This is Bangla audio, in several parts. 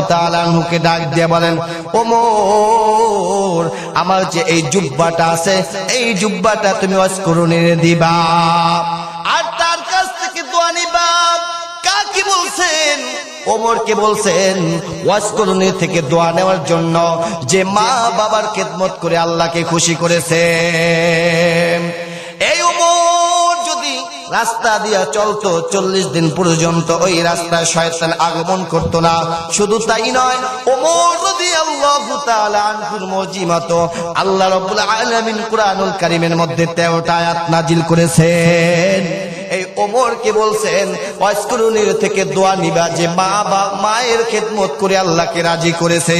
তালানহুকে ডাক দিয়ে বলেন, ওমর, আমার যে এই জুব্বাটা আছে, এই জুব্বাটা তুমি অস্করণের দিবা। আর তার কাছ থেকে দোয়া নিবা। কাকে বলছেন? ওমরকে বলছেন ওয়াসকরণী থেকে দোয়া নেওয়ার জন্য যে মা বাবার খেদমত করে আল্লাহকে খুশি করেছে। রাস্তা দিয়া চলতো চল্লিশ দিন পর্যন্ত। ওই রাস্তায় শয়তান আগমন করতো না। শুধু তাই নয়, ওমর আল্লাহ আলামিন কুরআনুল কারীমের মধ্যে তেরোটা আয়াত নাজিল করেছেন। এই ওমরকে বলছেন অস্করণীর থেকে দোয়া নিবা যে মা বা মায়ের খেদমত করে আল্লাহকে রাজি করেছে।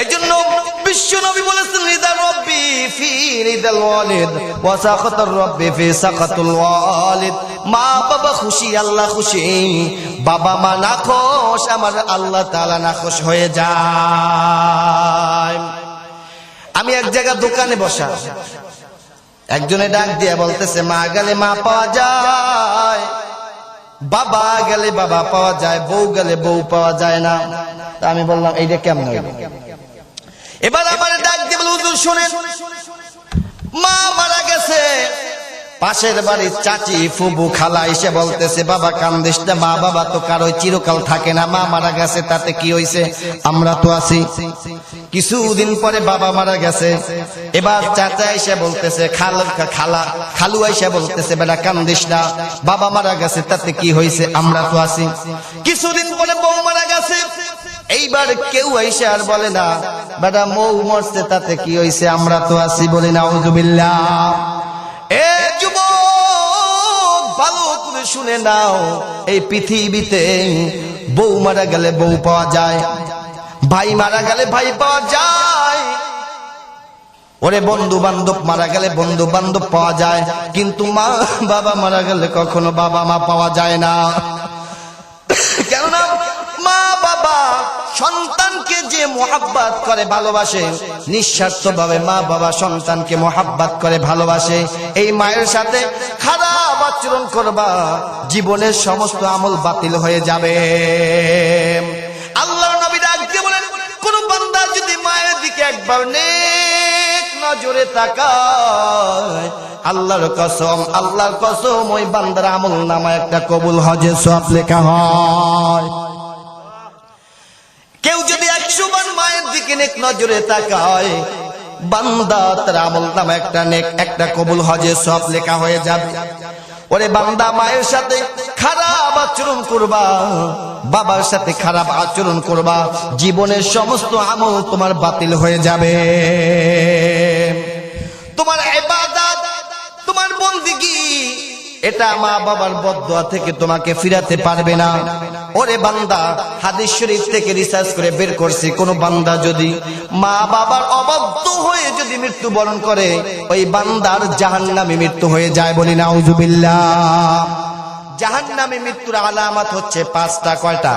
এই জন্য বিশ্ব নবী বলেছেন রব্বি ফি ওয়ালিদ, ওয়া রব্বি ফি সাখাতুল ওয়ালিদ। মা বাবা খুশি, আল্লাহ খুশি। বাবা মা নাখোশ, আমার আল্লাহ তাআলা নাখোশ হয়ে যায়। আমি এক জায়গা দোকানে বসা। একজনে ডাক দিয়ে বলতেছে, মা গেলে মা পাওয়া যায়। বাবা গেলে বাবা পাওয়া যায়, বউ গেলে বউ পাওয়া যায় না। তা আমি বললাম, এইটা কেমন এবার আমার ডাক দিয়ে বলে, হুজুর শোনেন, মা মারা গেছে। পাশের বাড়ির চাচি ফুবু খালা এসে বলতেছে, বাবা কান্দিস মা বাবা তো কারও চিরকাল থাকে না, মা মারা গেছে, তাতে কি হইছে? আমরা তো আছি। কিছুদিন পরে বাবা মারা গেছে। এবার চাচা এসে বলতেছে, খাল, খালা, খালু এসে বলতেছে, বেটা কান্দিস বাবা মারা গেছে, তাতে কি হইছে? আমরা তো আছি। কিছুদিন পরে বউ মারা গেছে। এইবার কেউ এসে আর বলে না বেটা, মৌ মরছে, তাতে কি হইছে? আমরা তো আছি বলি না করে শুনে নাও। এই পৃথিবীতে বউ মারা গেলে বউ পাওয়া যায়, ভাই মারা গেলে ভাই পাওয়া যায়। ওরে বন্ধু বান্ধব মারা গেলে বন্ধু বান্ধব পাওয়া যায়, কিন্তু মা বাবা মারা গেলে কখনো বাবা মা পাওয়া যায় না। কেননা সন্তানকে যে মোহাব্বাত করে, ভালোবাসে নিঃস্বার্থ ভাবে মা বাবা সন্তানকে মোহাব্বাত করে, ভালোবাসে, এই মায়ের সাথে খারাপ আচরণ করবা, জীবনের সমস্ত আমল বাতিল হয়ে যাবে। আল্লাহ নবী ডাকতে বলেন, কোন বান্দা যদি মায়ের দিকে একবার নেক নজরে তাকায়, আল্লাহর কসম আল্লাহর কসম, ওই বান্দার আমল নামা একটা কবুল হজে সব লেখা হয় কেউ যদি একশো বার মায়ের নেক নজরে তাকায়। বান্দা তার আমল নামা একটা নেক, একটা কবুল হজে সব লেখা হয়ে যাবে। ওরে বান্দা, মায়ের সাথে খারাপ আচরণ করবা। বাবার সাথে খারাপ আচরণ করবা। জীবনের সমস্ত আমল তোমার বাতিল হয়ে যাবে। তোমার তোমার বন্দিগি, এটা মা বাবার বদয়া থেকে তোমাকে ফিরাতে পারবে না। ওরে বান্দা, হাদিস শরীফ থেকে রিসার্চ করে বের করছি, কোন বান্দা যদি মা বাবার অবাধ্য হয়ে যদি মৃত্যুবরণ করে, ওই বান্দার জাহান নামে মৃত্যু হয়ে যায় বলি না জাহান নামে মৃত্যুর আলামত হচ্ছে পাঁচটা, কয়টা?